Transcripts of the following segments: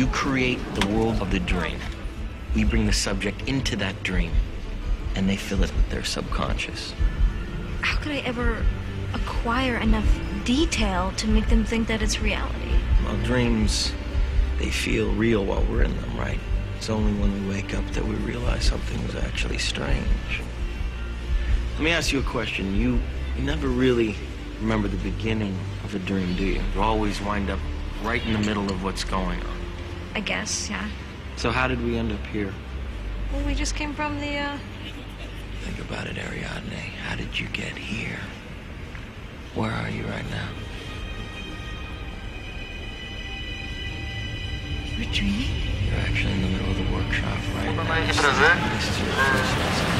You create the world of the dream. We bring the subject into that dream, and they fill it with their subconscious. How could I ever acquire enough detail to make them think that it's reality? Well, dreams, they feel real while we're in them, right? It's only when we wake up that we realize something was actually strange. Let me ask you a question. You, you never really remember the beginning of a dream, do you? You always wind up right in the middle of what's going on. I guess, yeah. So how did we end up here? Well, we just came from the, uh, Think about it, Ariadne. How did you get here? Where are you right now? you were dreaming? You're actually in the middle of the workshop right now.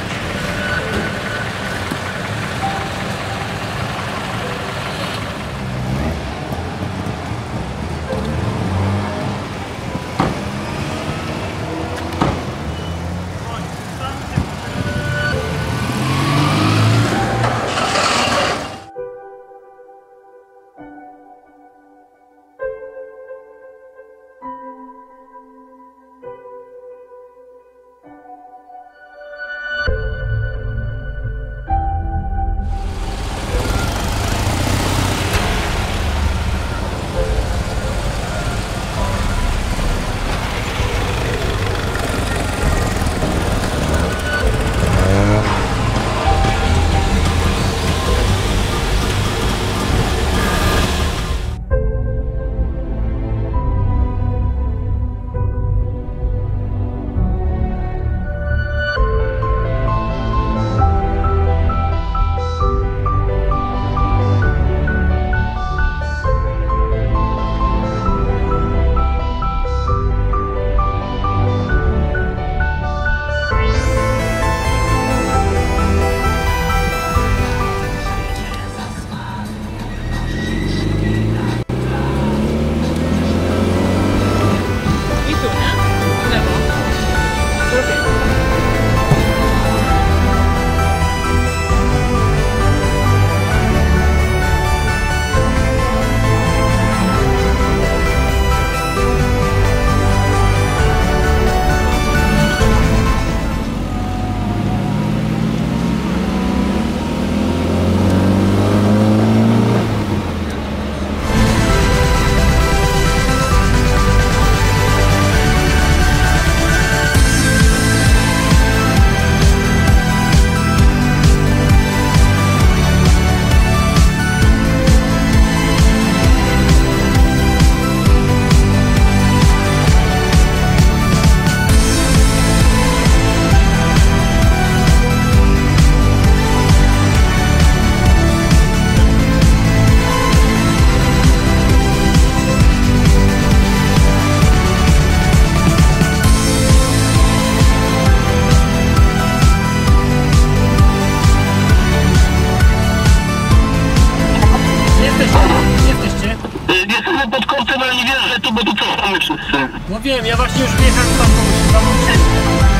No wiem, ja właśnie już wjechałem tam, bo tam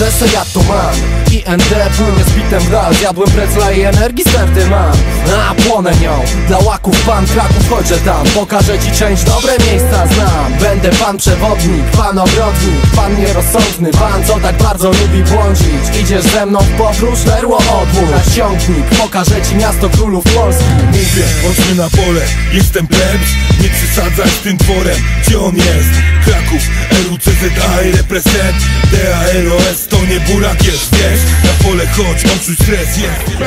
pokażę se ja to mam IND płynie z bitem Zjadłem precla i energii sterty mam. A płonę nią. Dla łaków pan Kraków chodzę tam. Pokażę ci część dobre miejsca znam. Będę pan przewodnik, pan ogrodnik. Pan nierozsądny, pan co tak bardzo lubi błądzić. Idziesz ze mną w podróż, lerło odłóż. Na pokażę ci miasto królów Polski Mówię, chodźmy na pole, jestem plebs. Nie przesadzaj z tym dworem, gdzie on jest? Kraków, RUCZA i reprezent DALOS to nie burak jest, wiesz? Na pole chodź, mam czuć stres, jest.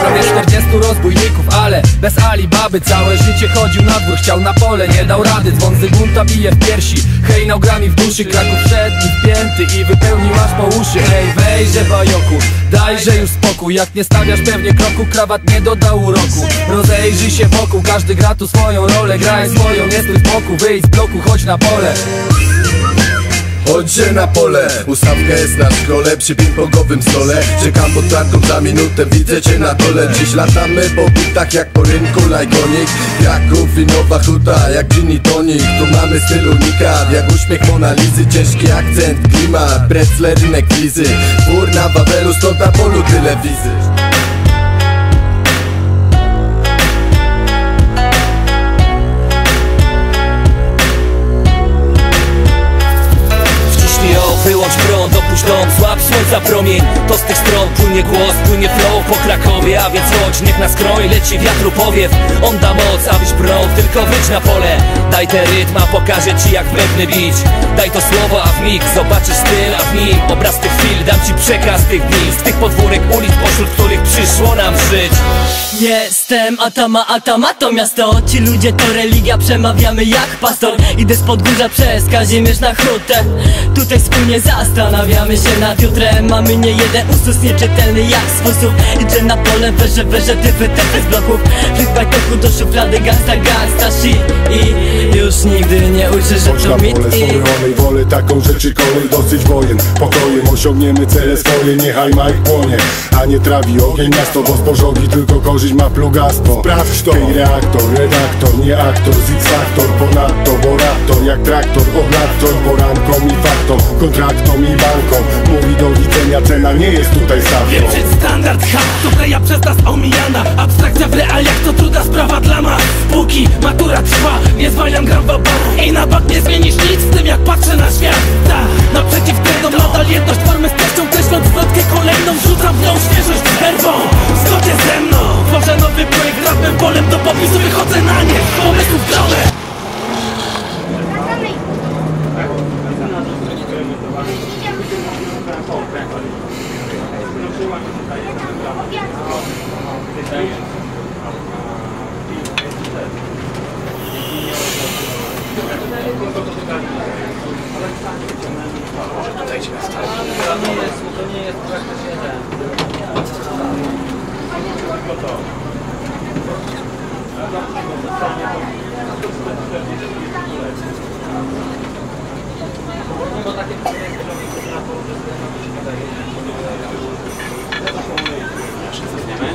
Prawie 40 rozbójników, ale bez Alibaby Całe życie chodził na dwór, chciał na pole, nie dał rady. Dzwon Zygmunta bije w piersi, hej nogami w duszy. Kraków wszedł i wpięty i wypełnił aż po uszy. Hej wejże bajoku, dajże już spokój. Jak nie stawiasz pewnie kroku, krawat nie dodał uroku. Rozejrzyj się wokół, każdy gra tu swoją rolę. Graj swoją, nie stój z boku, wyjdź z bloku, chodź na pole Chodźcie na pole, ustawka jest na szkole Przy ping-pongowym stole. Czekam pod tarką za minutę, widzę cię na dole. Dziś latamy po bitach jak po rynku Lajkonik, Kraków i Nowa Huta Jak gin tonik, tu mamy styl unikat Jak uśmiech Monalizy, ciężki akcent Klimat, precle, rynek wizy. Dwór na Wawelu, stąd na polu tyle wizy słońca promień. To z tych stron płynie głos, płynie flow po Krakowie. A więc chodź, niech nas kroi, leci wiatru powiew. On da moc, abyś prąd, tylko wyjdź na pole. Daj ten rytm, a pokażę ci jak pewny bić. Daj to słowo, a w mig zobaczysz styl, a w nim Obraz tych chwil, dam ci przekaz tych dni. Z tych podwórek ulic, pośród których przyszło nam żyć Jestem Atama, Atama to miasto. Ci ludzie to religia, przemawiamy jak pastor. Idę z podgórza przez Kazimierz na hutę Tutaj wspólnie zastanawiamy się nad jutrem. Mamy nie jeden usus nieczytelny jak sposób. Idę na pole, weże, weże, tyfy, tyfy z bloków. Wybaj toku do szuflady, gangsta, gangsta, shit. I już nigdy nie ujrzę, że to mit. i woli Taką rzeczy kolej, dosyć wojen. Pokojem osiągniemy cele swoje Niechaj Mike płonie, a nie trawi ogień Miasto, bo z tylko korzyść ma plugastwo. Sprawdź to. Hej reaktor, redaktor, nie aktor. Z-faktor, ponadto, bo raptor. Jak traktor, obladtor, poranką i faktom. Kontraktom i bankom. Mówi do widzenia, cena nie jest tutaj stawką. Standard ha, dobra ja przez nas omijana. Abstrakcja w realiach to trudna sprawa dla nas Póki matura trwa, nie zwalniam gram baba I na bak nie zmienisz nic w tym jak patrzę na świat. Ta, naprzeciw trendom nadal jedność formy z treścią Kreśląc zwrotkę kolejną, rzucam w nią świeżość z Nowy projekt rapem polem do popisu wychodzę na nie. Pomysłów gramy Thank Wszyscy zniemy.